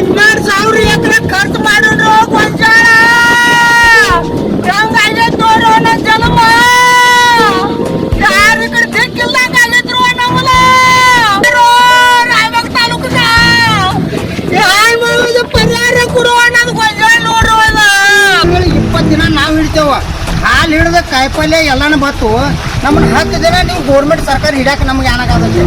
ಹನ್ನೆರಡು ಸಾವಿರ ಎಕರೆ ಖರ್ಚು ಮಾಡಿದ್ರು ಹಾಲು ಹಿಡಿದ ಕಾಯಿಪಲ್ಯ ಎಲ್ಲಾನು ಬತ್ತು. ನಮ್ಮನ್ನ ಹತ್ತು ದಿನ ನೀವು ಗೌರ್ಮೆಂಟ್ ಸರ್ಕಾರ ಹಿಡಿಯಕ್ಕೆ ನಮ್ಗೆ ಏನಾಗತ್ತೆ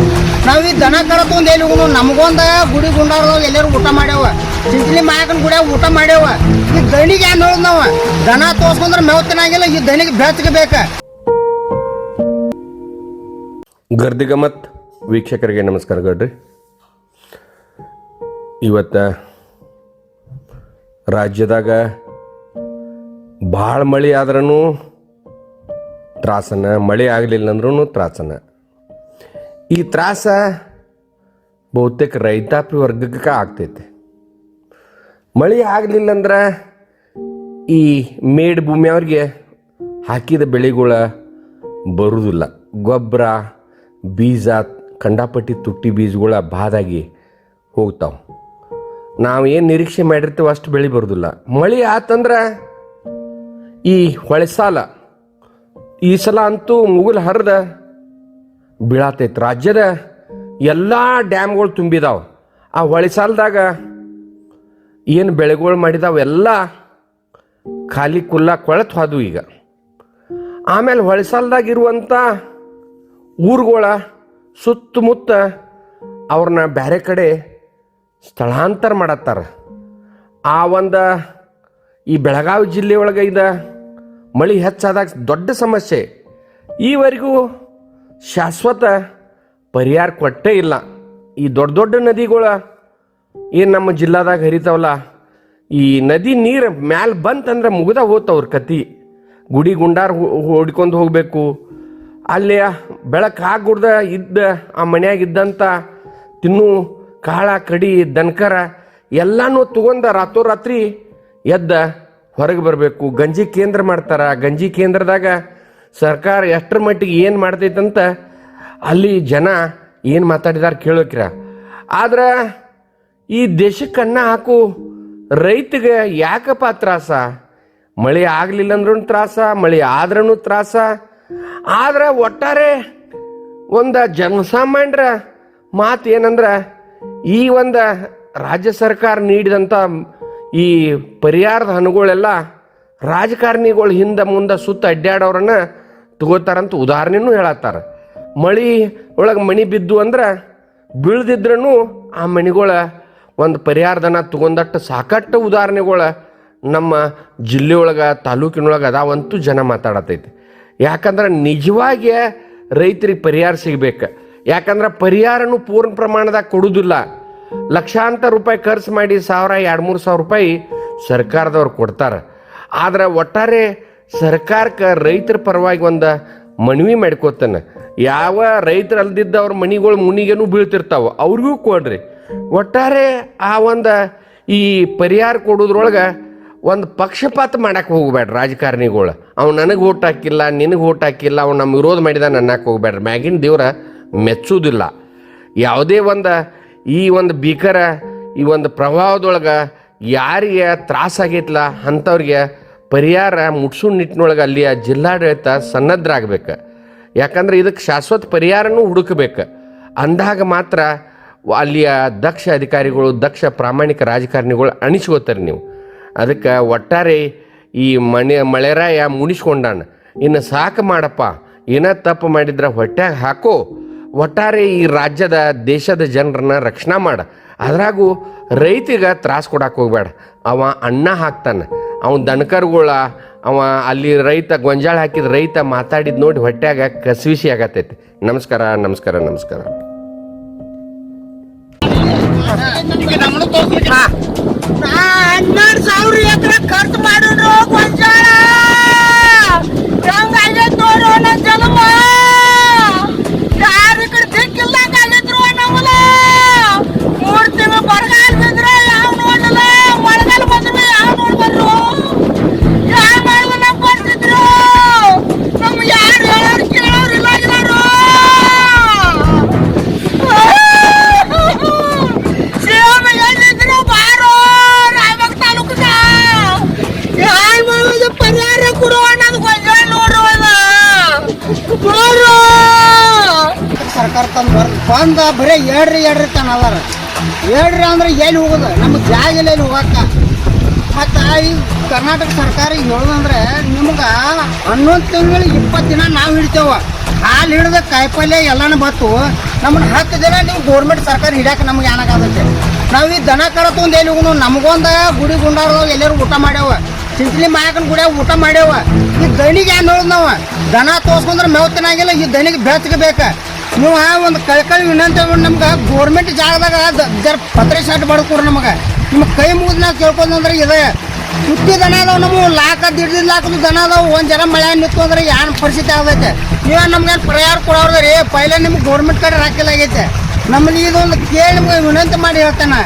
ನಾವು ಈ ದನ ತೊಗೊಂಡು ಎಲ್ಲಿ ಹೋಗೋಣ ನಮಗೊಂದ ಗುಡಿ ಗುಂಡಾರದಾಗ ಎಲ್ಲರೂ ಊಟ ಮಾಡ್ಯಾವ. ಚಿಂಚಲಿ ಮಾಯಕನ ಗುಡಿಯಾಗ ಊಟ ಮಾಡ್ಯಾವ. ಈ ದಣಿಗೆ ಏನು ಹೇಳೋದು ನಾವು? ದನ ತೋರ್ಸ್ಕೊಂಡ್ರೆ ಮೇವ್ ತಿನ್ನಾಗಿಲ್ಲ ಈ ದನಿಗೆ ಬೆಚ್ಚಗೆ ಬೇಕ. ಗರ್ದಿಗಮತ್ ವೀಕ್ಷಕರಿಗೆ ನಮಸ್ಕಾರ ಗಡ್ರಿ. ಇವತ್ತು ರಾಜ್ಯದಾಗ ಭಾಳ ಮಳೆ ಆದ್ರೂ ತ್ರಾಸನ, ಮಳೆ ಆಗಲಿಲ್ಲ ಅಂದ್ರೂ ತ್ರಾಸನ. ಈ ತ್ರಾಸ ಬಹುತೇಕ ರೈತಾಪಿ ವರ್ಗಕ್ಕೆ ಆಗ್ತೈತೆ. ಮಳೆ ಆಗಲಿಲ್ಲ ಅಂದ್ರೆ ಈ ಮೇಡ್ ಭೂಮಿಯವ್ರಿಗೆ ಹಾಕಿದ ಬೆಳೆಗಳ ಬರುವುದಿಲ್ಲ ಗೊಬ್ಬರ, ಬೀಜ ಕಂಡಾಪಟ್ಟಿ ತುಟ್ಟಿ ಬೀಜಗಳ ಬಾದಾಗಿ ಹೋಗ್ತಾವೆ. ನಾವು ಏನು ನಿರೀಕ್ಷೆ ಮಾಡಿರ್ತೀವಿ ಅಷ್ಟು ಬೆಳೆ ಬರೋದಿಲ್ಲ. ಮಳೆ ಆತಂದ್ರೆ ಈ ಹೊಳೆ ಸಾಲ ಈ ಸಲ ಅಂತೂ ಮುಗುಲ್ ಹರಿದ, ಬೀಳತೈತಿ ರಾಜ್ಯದ ಎಲ್ಲ ಡ್ಯಾಮ್ಗಳು ತುಂಬಿದಾವೆ. ಆ ಹೊಳೆ ಸಾಲದಾಗ ಏನು ಬೆಳೆಗಳು ಮಾಡಿದಾವೆ ಎಲ್ಲ ಖಾಲಿ ಕುಲ್ಲ ಕೊಳತು ಹೋದ್ವು ಈಗ. ಆಮೇಲೆ ಹೊಳೆಸಾಲ್ದಾಗ ಇರುವಂಥ ಊರುಗಳ ಸುತ್ತಮುತ್ತ ಅವ್ರನ್ನ ಬೇರೆ ಕಡೆ ಸ್ಥಳಾಂತರ ಮಾಡತ್ತಾರ. ಆ ಒಂದು ಈ ಬೆಳಗಾವಿ ಜಿಲ್ಲೆ ಒಳಗೆ ಇದ ಮಳೆ ಹೆಚ್ಚಾದಾಗ ದೊಡ್ಡ ಸಮಸ್ಯೆ. ಈವರೆಗೂ ಶಾಶ್ವತ ಪರಿಹಾರ ಕೊಟ್ಟೇ ಇಲ್ಲ. ಈ ದೊಡ್ಡ ದೊಡ್ಡ ನದಿಗಳ ಏನು ನಮ್ಮ ಜಿಲ್ಲಾದಾಗ ಹರಿತಾವಲ್ಲ, ಈ ನದಿ ನೀರು ಮ್ಯಾಲೆ ಬಂತಂದ್ರೆ ಮುಗ್ದ ಹೋತವ್ರ ಕತಿ. ಗುಡಿ ಗುಂಡಾರ ಹೊಡ್ಕೊಂಡು ಹೋಗಬೇಕು. ಅಲ್ಲಿ ಬೆಳಕು ಹಾಕುಡ್ದ ಇದ್ದ, ಆ ಮನ್ಯಾಗ ಇದ್ದಂಥ ತಿನ್ನು, ಕಾಳ, ಕಡಿ, ದನಕರ ಎಲ್ಲನೂ ತಗೊಂಡ ರಾತ್ರೋರಾತ್ರಿ ಎದ್ದ ಹೊರಗೆ ಬರಬೇಕು. ಗಂಜಿ ಕೇಂದ್ರ ಮಾಡ್ತಾರ. ಗಂಜಿ ಕೇಂದ್ರದಾಗ ಸರ್ಕಾರ ಎಷ್ಟರ ಮಟ್ಟಿಗೆ ಏನು ಮಾಡ್ತೈತಂತ ಅಲ್ಲಿ ಜನ ಏನು ಮಾತಾಡಿದಾರ ಕೇಳೋಕ್ರ. ಆದ್ರೆ ಈ ದೇಶಕ್ಕೆ ಅನ್ನ ಹಾಕು. ರೈತಗೆ ಯಾಕಪ್ಪ ತ್ರಾಸ? ಮಳೆ ಆಗಲಿಲ್ಲ ಅಂದ್ರೂ ತ್ರಾಸ, ಮಳೆ ಆದ್ರೂ ತ್ರಾಸ. ಆದ್ರೆ ಒಟ್ಟಾರೆ ಒಂದು ಜನಸಾಮಾನ್ಯರ ಮಾತು ಏನಂದ್ರೆ ಈ ಒಂದು ರಾಜ್ಯ ಸರ್ಕಾರ ನೀಡಿದಂಥ ಈ ಪರಿಹಾರದ ಹಣಗಳೆಲ್ಲ ರಾಜಕಾರಣಿಗಳು ಹಿಂದೆ ಮುಂದೆ ಸುತ್ತ ಅಡ್ಡಾಡೋರನ್ನ ತಗೋತಾರಂತ ಉದಾಹರಣೆನೂ ಹೇಳತ್ತಾರ. ಮಳಿ ಒಳಗೆ ಮಣಿ ಬಿದ್ದು ಅಂದ್ರೆ ಬೀಳ್ದಿದ್ರೂ ಆ ಮಣಿಗಳ ಒಂದು ಪರಿಹಾರದನ ತಗೊಂಡಟ್ಟು ಸಾಕಷ್ಟು ಉದಾಹರಣೆಗಳ ನಮ್ಮ ಜಿಲ್ಲೆಯೊಳಗೆ, ತಾಲೂಕಿನೊಳಗೆ ಅದಾವಂತೂ ಜನ ಮಾತಾಡತೈತಿ. ಯಾಕಂದ್ರೆ ನಿಜವಾಗಿ ರೈತರಿಗೆ ಪರಿಹಾರ ಸಿಗಬೇಕು. ಯಾಕಂದ್ರೆ ಪರಿಹಾರನೂ ಪೂರ್ಣ ಪ್ರಮಾಣದಾಗ ಕೊಡುವುದಿಲ್ಲ ಲಕ್ಷಾಂತರ ರೂಪಾಯಿ ಖರ್ಚು ಮಾಡಿ ಸಾವಿರ, ಎರಡು ಮೂರು ಸಾವಿರ ರೂಪಾಯಿ ಸರ್ಕಾರದವ್ರು ಕೊಡ್ತಾರೆ. ಆದ್ರೆ ಒಟ್ಟಾರೆ ಸರ್ಕಾರಕ್ಕೆ ರೈತರ ಪರವಾಗಿ ಒಂದು ಮನವಿ ಮಾಡ್ಕೋತಾನೆ. ಯಾವ ರೈತರು ಅಲ್ದಿದ್ದವ್ರ ಮನಿಗಳು ಮುನಿಗೇನು ಬೀಳ್ತಿರ್ತಾವೆ. ಅವ್ರಿಗೂ ಕೊಡ್ರಿ. ಒಟ್ಟಾರೆ ಆ ಒಂದು ಈ ಪರಿಹಾರ ಕೊಡೋದ್ರೊಳಗೆ ಒಂದು ಪಕ್ಷಪಾತ ಮಾಡಕ್ಕೆ ಹೋಗ್ಬೇಡ್ರಿ ರಾಜಕಾರಣಿಗಳು. ಅವ್ನು ನನಗೆ ಓಟ್ ಹಾಕಿಲ್ಲ, ನಿನಗೆ ಓಟ್ ಹಾಕಿಲ್ಲ ಅವ್ನು ನಮ್ಮ ವಿರೋಧ ಮಾಡಿದ ನನ್ನಕ್ಕೆ ಹೋಗ್ಬೇಡ್ರಿ. ಮ್ಯಾಗಿನ ದೇವ್ರ ಮೆಚ್ಚುವುದಿಲ್ಲ ಯಾವುದೇ ಒಂದು ಈ ಒಂದು ಭೀಕರ, ಈ ಒಂದು ಪ್ರಭಾವದೊಳಗೆ ಯಾರಿಗೆ ತ್ರಾಸಾಗೈತ್ಲ ಅಂಥವ್ರಿಗೆ ಪರಿಹಾರ ಮುಟ್ಸೋ ನಿಟ್ಟಿನೊಳಗೆ ಅಲ್ಲಿಯ ಜಿಲ್ಲಾಡಳಿತ ಸನ್ನದ್ಧರಾಗಬೇಕು ಯಾಕಂದ್ರೆ ಇದಕ್ಕೆ ಶಾಶ್ವತ ಪರಿಹಾರನೂ ಹುಡುಕಬೇಕು. ಅಂದಾಗ ಮಾತ್ರ ಅಲ್ಲಿಯ ದಕ್ಷ ಅಧಿಕಾರಿಗಳು, ದಕ್ಷ ಪ್ರಾಮಾಣಿಕ ರಾಜಕಾರಣಿಗಳು ಅಣಿಸ್ಕೋತಾರೆ ನೀವು. ಅದಕ್ಕೆ ಒಟ್ಟಾರೆ ಈ ಮನೆ ಮಳೆರಾಯ ಮುನಿಸ್ಕೊಂಡಾನ. ಇನ್ನು ಸಾಕು ಮಾಡಪ್ಪ, ಏನ ತಪ್ಪು ಮಾಡಿದ್ರೆ ಹೊಟ್ಟೆಗೆ ಹಾಕೋ ಒಟ್ಟಾರೆ ಈ ರಾಜ್ಯದ ದೇಶದ ಜನರನ್ನ ರಕ್ಷಣೆ ಮಾಡ ಅದ್ರಾಗೂ ರೈತಿಗೆ ತ್ರಾಸ ಕೊಡಕ್ಕೆ ಹೋಗ್ಬೇಡ ಅವ ಅನ್ನ ಹಾಕ್ತಾನೆ ಅವನ ದನಕರುಗಳ ಅವ ಅಲ್ಲಿ ರೈತ ಗೊಂಜಾಳ ಹಾಕಿದ ರೈತ ಮಾತಾಡಿದ ನೋಡಿ ಹೊಟ್ಯಾಗ ಕಸವಿಸಿ ಆಗತೈತಿ ನಮಸ್ಕಾರ ನಮಸ್ಕಾರ ನಮಸ್ಕಾರ ಸಾವಿರ ಖರ್ಚು ಮಾಡಿದ್ರು ಬಂದ ಬರೀ ಏಡ್ರಿ ಏಡ್ರಿ ತನ ಅದಾರ. ಏಡ್ರಿ ಅಂದ್ರೆ ಎಲ್ಲಿ ಹೋಗೋದು? ನಮ್ಗೆ ಜಾಗ ಇಲ್ಲ ಎಲ್ಲಿ ಹೋಗಕ್ಕ? ಮತ್ತು ಈ ಕರ್ನಾಟಕ ಸರ್ಕಾರ ಹೇಳೋದಂದ್ರೆ ನಿಮ್ಗೆ ಹನ್ನೊಂದು ತಿಂಗಳು ಇಪ್ಪತ್ತು ದಿನ ನಾವು ಹಿಡ್ತೇವೆ. ಹಾಲು ಹಿಡಿದ ಕಾಯಿಪಲ್ಯ ಎಲ್ಲನೂ ಬತ್ತು. ನಮ್ಮನ್ನ ಹತ್ತು ದಿನ ನೀವು ಗೌರ್ಮೆಂಟ್ ಸರ್ಕಾರ ಹಿಡಿಯಕ್ಕೆ ನಮ್ಗೆ ಏನಾಗತ್ತೆ ನಾವು ಈ ದನ ಕಡತೊಂದು ಎಲ್ಲಿ ಹೋಗೋನು? ನಮಗೊಂದ ಗುಡಿ ಗುಂಡಾರದಾಗ ಎಲ್ಲರೂ ಊಟ ಮಾಡ್ಯಾವ. ಚಿಂಚಲಿ ಮಾಯಕನ ಗುಡಿಯಾಗ ಊಟ ಮಾಡ್ಯಾವ. ಈ ದಣಿಗೆ ಏನು ಹೇಳೋದು ನಾವು? ದನ ತೋರ್ಸ್ಕೊಂಡ್ರೆ ಮೇವು ಈ ದಣಿಗೆ ಬೆಚ್ಚಗೆ ನೀವು ಒಂದು ಕಳ್ಕಳಿ ವಿನಂತಿ ನಮ್ಗೆ ಗೋರ್ಮೆಂಟ್ ಜಾಗದಾಗ ಜರ ಪತ್ರೆ ಶಾಟ್ ಬಡ್ಕೊಡ್ರಿ ನಮಗೆ. ನಿಮ್ಮ ಕೈ ಮುಗಿದು ನಾವು ಅಂದ್ರೆ ಇದೆ. ಸುತ್ತಿ ದನ ಅದಾವ ನಮಗೆ ಲಾಕ ದಿಡ್ದು ಲಾಕದ ದನ ಅದಾವ, ಒಂದು ಜನ ಮಳೆ ನಿಂತು ಅಂದ್ರೆ ಏನು ಪರಿಸ್ಥಿತಿ ಆಗೈತೆ ನೀವು ನಮ್ಗೆ ಪರಿಹಾರ ಕೊಡೋರ್ದ ರೀ? ಪೈಲೆ ನಿಮ್ಗೆ ಗೌರ್ಮೆಂಟ್ ಕಡೆ ರಾಕಿಲ್ಲ ಆಗೈತೆ. ನಮ್ಮಲ್ಲಿ ಇದೊಂದು ಕೇಳಿ ನಿಮ್ಗೆ ವಿನಂತಿ ಮಾಡಿ ಹೇಳ್ತೇನೆ.